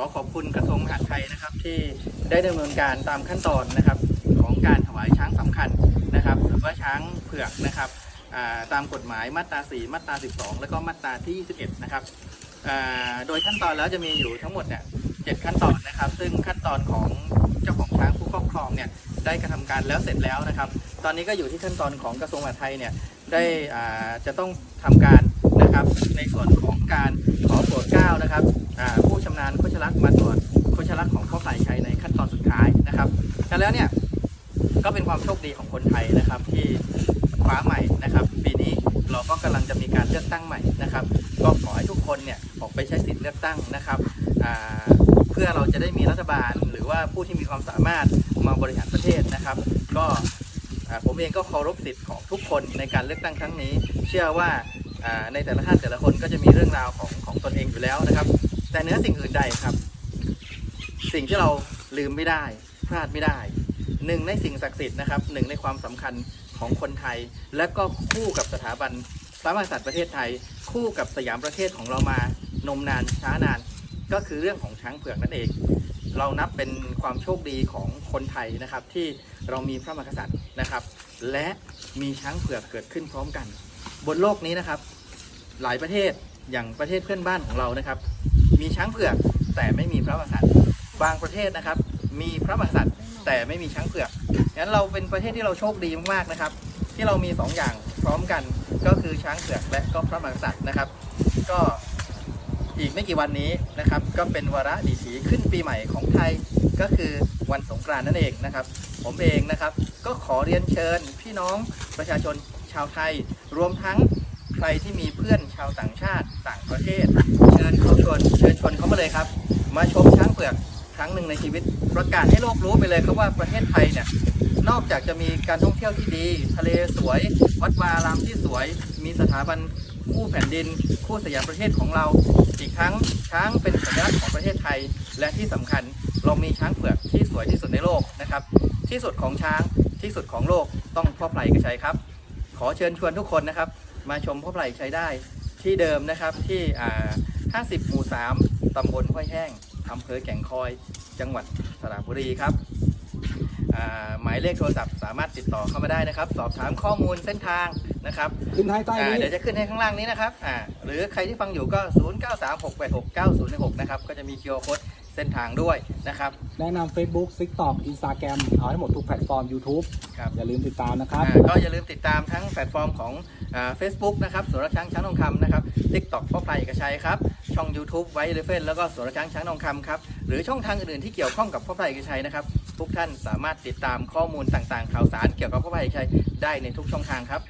ขอขอบคุณกระทรวงมหาดไทยนะครับ ที่ได้ดำเนินการตามขั้นตอนนะครับ ของการถวายช้างสำคัญนะครับ หรือว่าช้างเผือกนะครับตามกฎหมายมาตรา 4 มาตรา 12 แล้วก็มาตราที่ 21 นะครับโดยขั้นตอนแล้วจะมีอยู่ทั้งหมดเนี่ยเจ็ดขั้นตอนนะครับ ซึ่งขั้นตอนของเจ้าของช้างผู้ครอบครองเนี่ยได้กระทำการแล้วเสร็จแล้วนะครับ ตอนนี้ก็อยู่ที่ขั้นตอนของกระทรวงมหาดไทยเนี่ยได้จะต้องทำการ แล้วเนี่ยก็เป็นความโชคดีของคนไทยนะครับที่คว้าใหม่นะครับ ปีนี้เราก็กำลังจะมีการเลือกตั้งใหม่นะครับ ก็ขอให้ทุกคนเนี่ยออกไปใช้สิทธิ์เลือกตั้งนะครับเพื่อเราจะได้มีรัฐบาล หรือว่าผู้ที่มีความสามารถมาบริหารประเทศนะครับ ก็ผมเองก็เคารพสิทธิ์ของทุกคนในการเลือกตั้งครั้งนี้ เชื่อว่าในแต่ละท่านแต่ละคนก็จะมีเรื่องราวของของตนเองอยู่แล้วนะครับ แต่เนื้อสิ่งอื่นใดครับ สิ่งที่เราลืมไม่ได้ พลาดไม่ได้หนึ่งในสิ่งศักดิ์สิทธิ์นะครับหนึ่งในความสำคัญของคนไทย และก็คู่กับสถาบันพระมหากษัตริย์ประเทศไทย คู่กับสยามประเทศของเรามานมนานช้านาน ก็คือเรื่องของช้างเผือกนั่นเอง เรานับเป็นความโชคดีของคนไทยนะครับ ที่เรามีพระมหากษัตริย์นะครับ และมีช้างเผือกเกิดขึ้นพร้อมกัน บนโลกนี้นะครับ หลายประเทศอย่างประเทศเพื่อนบ้านของเรานะครับ มีช้างเผือกแต่ไม่มีพระมหากษัตริย์บางประเทศนะครับ มีพระมหากษัตริย์แต่ไม่มีช้างเผือกงั้นเราเป็นประเทศที่เราโชคดีมากๆนะครับ ที่เรามีสองอย่างพร้อมกันก็คือช้างเผือกและก็พระมหากษัตริย์นะครับ ก็อีกไม่กี่วันนี้นะครับ ก็เป็นวาระดีถีขึ้นปีใหม่ของไทยก็คือวันสงกรานต์นั่นเองนะครับ ผมเองนะครับ ก็ขอเรียนเชิญพี่น้องประชาชนชาวไทย รวมทั้งใครที่มีเพื่อนชาวต่างชาติต่างประเทศ เชิญเขาชวนเชิญชวนเขามาเลยครับ มาชม ในชีวิตประกาศให้โลกรู้ไปเลยครับว่าประเทศไทยเนี่ยนอกจากจะมีการท่องเที่ยวที่ดี ทะเลสวย วัดวาอารามที่สวย มีสถาบันคู่แผ่นดิน คู่สยามประเทศของเรา อีกทั้งช้างเป็นสัญลักษณ์ของประเทศไทย และที่สำคัญเรามีช้างเผือกที่สวยที่สุดในโลกนะครับ ที่สุดของช้างที่สุดของโลกต้องพ่อไพรกระชัยครับ ขอเชิญชวนทุกคนนะครับ มาชมพ่อไพรใช้ได้ที่เดิมนะครับที่ 50 หมู่ 3 ตำบลห้วยแห้ง อำเภอแก่งคอย จังหวัดสระบุรีครับอ่าหมายเลขโทรศัพท์สามารถติดต่อเข้ามาได้นะครับ สอบถามข้อมูลเส้นทางนะครับขึ้นท้ายใต้อ่านี้เดี๋ยวจะขึ้นให้ข้างล่างนี้นะครับอ่าหรือใครที่ฟังอยู่ก็ 0936869016 นะครับก็จะมี QR code เส้นทางด้วยนะครับ แนะนำ Facebook TikTok Instagram เอาให้หมดทุกแพลตฟอร์ม YouTube ครับอย่าลืมติดตามนะครับอ่าก็อย่าลืมติดตามทั้งแพลตฟอร์มของเฟซบุ๊กนะครับสวนรักช้างช้างทองคำนะครับทิกตอกพ่อพลายเอกชัยครับ ช่อง YouTube ไว้เลเฟนแล้วก็สวนช้างช้างทองคำครับหรือช่องทางอื่นๆที่เกี่ยวข้องกับพ่อพลายเอกชัยนะครับทุกท่านสามารถติดตามข้อมูลต่างๆ ข่าวสารเกี่ยวกับพ่อพลายเอกชัยได้ในทุกช่องทางครับ